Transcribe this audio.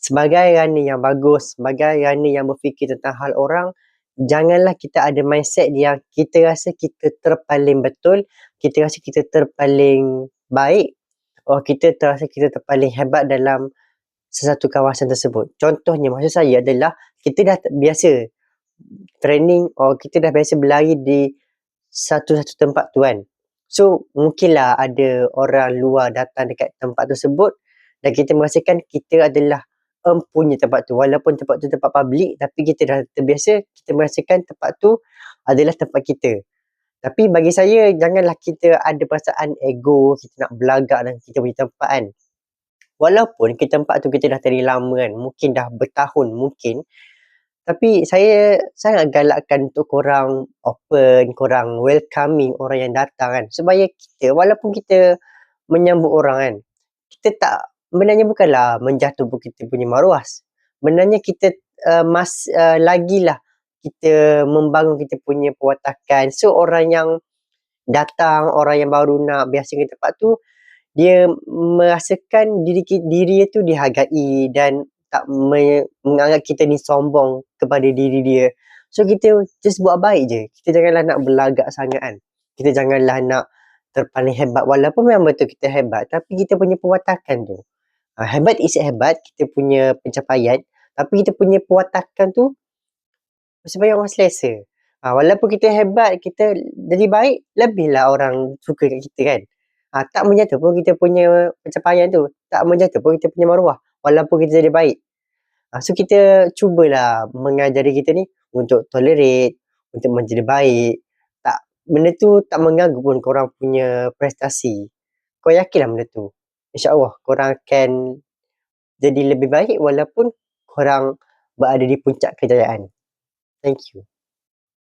sebagai runner yang bagus, sebagai runner yang berfikir tentang hal orang, janganlah kita ada mindset yang kita rasa kita terpaling betul, kita rasa kita terpaling baik, oh kita terasa kita terpaling hebat dalam sesuatu kawasan tersebut. Contohnya maksud saya adalah kita dah biasa training or kita dah biasa berlari di satu-satu tempat tu kan. So mungkinlah ada orang luar datang dekat tempat tersebut dan kita merasakan kita adalah empunya tempat tu. Walaupun tempat tu tempat public tapi kita dah terbiasa kita merasakan tempat tu adalah tempat kita. Tapi bagi saya janganlah kita ada perasaan ego kita nak belagak dalam kita punya tempat kan. Walaupun kita tempat tu kita dah tadi lama kan. Mungkin dah bertahun mungkin. Tapi saya sangat galakkan untuk korang open, korang welcoming orang yang datang kan. Supaya kita, walaupun kita menyambut orang kan, kita tak sebenarnya bukanlah menjatuhkan kita punya maruah. Sebenarnya kita uh, mas uh, lagilah kita membangun kita punya perwatakan. So orang yang datang, orang yang baru nak biasa ke tempat tu, dia merasakan diri diri dia tu dihargai dan tak menganggap kita ni sombong kepada diri dia. So kita just buat baik je. Kita janganlah nak berlagak sangat kan. Kita janganlah nak terpaling hebat. Walaupun memang betul kita hebat. Tapi kita punya perwatakan tu. Uh, hebat is hebat, kita punya pencapaian. Tapi kita punya perwatakan tu supaya orang selesa. Uh, walaupun kita hebat, kita jadi baik, lebihlah orang suka kat kita kan. Uh, tak menjatuh pun kita punya pencapaian tu. Tak menjatuh pun kita punya maruah. Walaupun kita jadi baik. Uh, so kita cubalah mengajari kita ni untuk tolerate, untuk menjadi baik. Tak, benda tu tak mengganggu pun korang punya prestasi. Kau yakinlah benda tu insyaAllah korang akan jadi lebih baik walaupun korang berada di puncak kejayaan. Thank you.